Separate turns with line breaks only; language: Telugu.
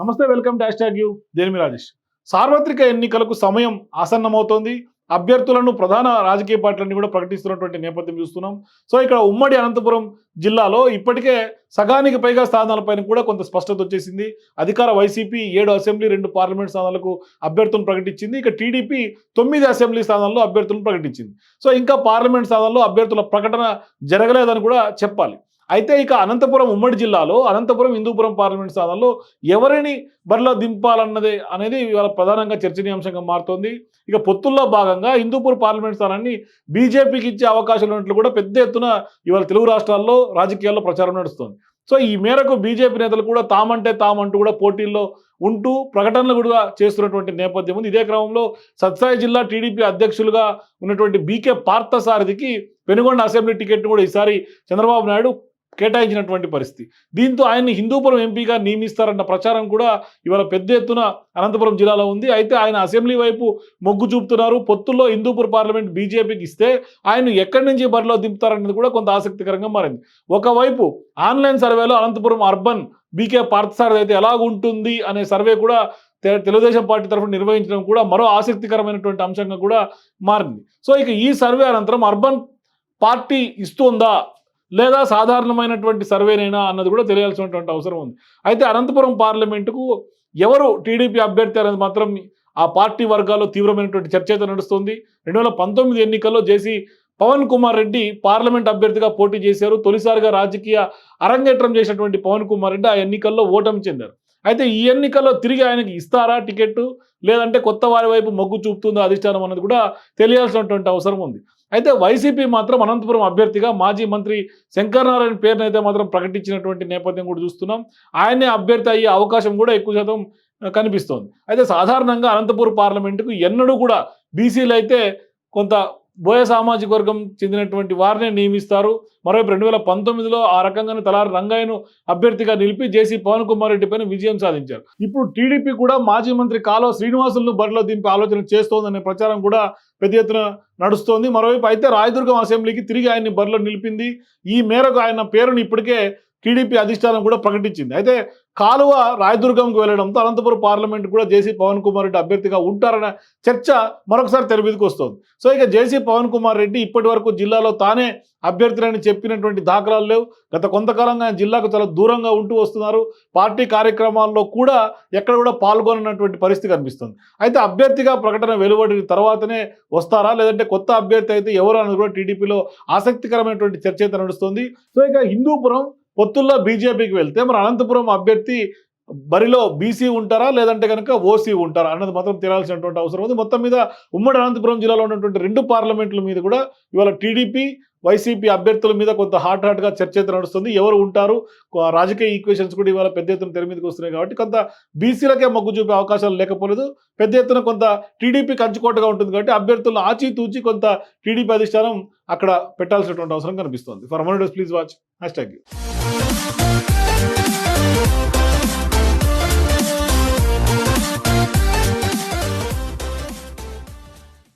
నమస్తే వెల్కమ్ డాష్ ట్యాగ్ యూ. దేనిమి రాజేష్. సార్వత్రిక ఎన్నికలకు సమయం ఆసన్నమవుతోంది. అభ్యర్థులను ప్రధాన రాజకీయ పార్టీలన్నీ కూడా ప్రకటిస్తున్నటువంటి నేపథ్యం చూస్తున్నాం. సో ఇక్కడ ఉమ్మడి అనంతపురం జిల్లాలో ఇప్పటికే సగానికి పైగా స్థానాలపైన కూడా కొంత స్పష్టత వచ్చేసింది. అధికార వైసీపీ ఏడు అసెంబ్లీ రెండు పార్లమెంట్ స్థానాలకు అభ్యర్థులను ప్రకటించింది. ఇక టీడీపీ తొమ్మిది అసెంబ్లీ స్థానాల్లో అభ్యర్థులను ప్రకటించింది. సో ఇంకా పార్లమెంట్ స్థానాల్లో అభ్యర్థుల ప్రకటన జరగలేదని కూడా చెప్పాలి. అయితే ఇక అనంతపురం ఉమ్మడి జిల్లాలో అనంతపురం హిందూపురం పార్లమెంట్ స్థానంలో ఎవరిని బరిలో దింపాలన్నదే అనేది ఇవాళ ప్రధానంగా చర్చనీయాంశంగా మారుతోంది. ఇక పొత్తుల్లో భాగంగా హిందూపూర్ పార్లమెంట్ స్థానాన్ని బీజేపీకి ఇచ్చే అవకాశాలు ఉన్నట్లు కూడా పెద్ద ఎత్తున ఇవాళ తెలుగు రాష్ట్రాల్లో రాజకీయాల్లో ప్రచారం నడుస్తోంది. సో ఈ మేరకు బీజేపీ నేతలు కూడా తామంటే తామంటూ కూడా పోటీల్లో ఉంటూ ప్రకటనలు కూడా చేస్తున్నటువంటి నేపథ్యం ఉంది. ఇదే క్రమంలో సత్సాయి జిల్లా టీడీపీ అధ్యక్షులుగా ఉన్నటువంటి బీకే పార్థసారథికి పెనుగొండ అసెంబ్లీ టికెట్ కూడా ఈసారి చంద్రబాబు నాయుడు కేటాయించినటువంటి పరిస్థితి. దీంతో ఆయన్ని హిందూపురం ఎంపీగా నియమిస్తారన్న ప్రచారం కూడా ఇవాళ పెద్ద ఎత్తున అనంతపురం జిల్లాలో ఉంది. అయితే ఆయన అసెంబ్లీ వైపు మొగ్గు చూపుతున్నారు. పొత్తుల్లో హిందూపూర్ పార్లమెంట్ బీజేపీకి ఇస్తే ఆయన ఎక్కడి నుంచి బరిలో దింపుతారన్నది కూడా కొంత ఆసక్తికరంగా మారింది. ఒకవైపు ఆన్లైన్ సర్వేలో అనంతపురం అర్బన్ బీకే పార్థసారథి అయితే ఎలా ఉంటుంది అనే సర్వే కూడా తె- తెలుగుదేశం పార్టీ తరఫున నిర్వహించడం కూడా మరో ఆసక్తికరమైనటువంటి అంశంగా కూడా మారింది. సో ఇక ఈ సర్వే అనంతరం అర్బన్ పార్టీ ఇస్తుందా లేదా సాధారణమైనటువంటి సర్వేనైనా అన్నది కూడా తెలియాల్సినటువంటి అవసరం ఉంది. అయితే అనంతపురం పార్లమెంటుకు ఎవరు టీడీపీ అభ్యర్థి అనేది మాత్రం ఆ పార్టీ వర్గాల్లో తీవ్రమైనటువంటి చర్చ అయితే నడుస్తుంది. రెండు వేల పంతొమ్మిది ఎన్నికల్లో జేసీ పవన్ కుమార్ రెడ్డి పార్లమెంట్ అభ్యర్థిగా పోటీ చేశారు. తొలిసారిగా రాజకీయ అరంగేట్రం చేసినటువంటి పవన్ కుమార్ రెడ్డి ఆ ఎన్నికల్లో ఓటమి చెందారు. అయితే ఈ ఎన్నికల్లో తిరిగి ఆయనకి ఇస్తారా టికెట్ లేదంటే కొత్త వారి వైపు మొగ్గు చూపుతుందో అధిష్టానం అన్నది కూడా తెలియాల్సినటువంటి అవసరం ఉంది. అయితే వైసీపీ మాత్రం అనంతపురం అభ్యర్థిగా మాజీ మంత్రి శంకరనారాయణ పేరును అయితే మాత్రం ప్రకటించినటువంటి నేపథ్యం కూడా చూస్తున్నాం. ఆయనే అభ్యర్థి అయ్యే అవకాశం కూడా ఎక్కువ శాతం కనిపిస్తోంది. అయితే సాధారణంగా అనంతపురం పార్లమెంటుకు ఎన్నడూ కూడా బీసీలు అయితే కొంత బోయ సామాజిక వర్గం చెందినటువంటి వారినే నియమిస్తారు. మరోవైపు రెండు వేల పంతొమ్మిదిలో ఆ రకంగానే తలారి రంగయ్యను అభ్యర్థిగా నిలిపి జేసీ పవన్ కుమార్ రెడ్డి పైన విజయం సాధించారు. ఇప్పుడు టీడీపీ కూడా మాజీ మంత్రి కాలో శ్రీనివాసులను బరిలో దింపే ఆలోచన చేస్తోందనే ప్రచారం కూడా పెద్ద ఎత్తున నడుస్తోంది. మరోవైపు అయితే రాయదుర్గం అసెంబ్లీకి తిరిగి ఆయన్ని బరిలో నిలిపింది. ఈ మేరకు ఆయన పేరును ఇప్పటికే టీడీపీ అధిష్టానం కూడా ప్రకటించింది. అయితే కాలువ రాయదుర్గంకు వెళ్ళడంతో అనంతపురం పార్లమెంట్ కూడా జేసీ పవన్ కుమార్ రెడ్డి అభ్యర్థిగా ఉంటారన్న చర్చ మరొకసారి తెరమీదకి వస్తుంది. సో ఇక జేసీ పవన్ కుమార్ రెడ్డి ఇప్పటి వరకు జిల్లాలో తానే అభ్యర్థులని చెప్పినటువంటి దాఖలాలు లేవు. గత కొంతకాలంగా ఆయన జిల్లాకు చాలా దూరంగా ఉంటూ వస్తున్నారు. పార్టీ కార్యక్రమాల్లో కూడా ఎక్కడ కూడా పాల్గొననటువంటి పరిస్థితి కనిపిస్తుంది. అయితే అభ్యర్థిగా ప్రకటన వెలువడిన తర్వాతనే వస్తారా? లేదంటే కొత్త అభ్యర్థి అయితే ఎవరు అన్నది కూడా టీడీపీలో ఆసక్తికరమైనటువంటి చర్చ అయితే నడుస్తుంది. సో ఇక హిందూపురం పొత్తుల్లో బీజేపీకి వెళ్తే మరి అనంతపురం అభ్యర్థి బరిలో బీసీ ఉంటారా? లేదంటే కనుక ఓసీ ఉంటారా? అన్నది మాత్రం తెలియాల్సినటువంటి అవసరం ఉంది. మొత్తం మీద ఉమ్మడి అనంతపురం జిల్లాలో ఉన్నటువంటి రెండు పార్లమెంట్ల మీద కూడా ఇవాళ టీడీపీ వైసీపీ అభ్యర్థుల మీద కొంత హాట్ హాట్గా చర్చ అయితే నడుస్తుంది. ఎవరు ఉంటారు? రాజకీయ ఈక్వేషన్స్ కూడా ఇవాళ పెద్ద ఎత్తున తెర మీదకి వస్తున్నాయి కాబట్టి కొంత బీసీలకే మొగ్గు చూపే అవకాశాలు లేకపోలేదు. పెద్ద ఎత్తున కొంత టీడీపీ కంచుకోటగా ఉంటుంది కాబట్టి అభ్యర్థులను ఆచితూచి కొంత టీడీపీ అధిష్టానం అక్కడ పెట్టాల్సినటువంటి అవసరం కనిపిస్తుంది. For more please watch hashtag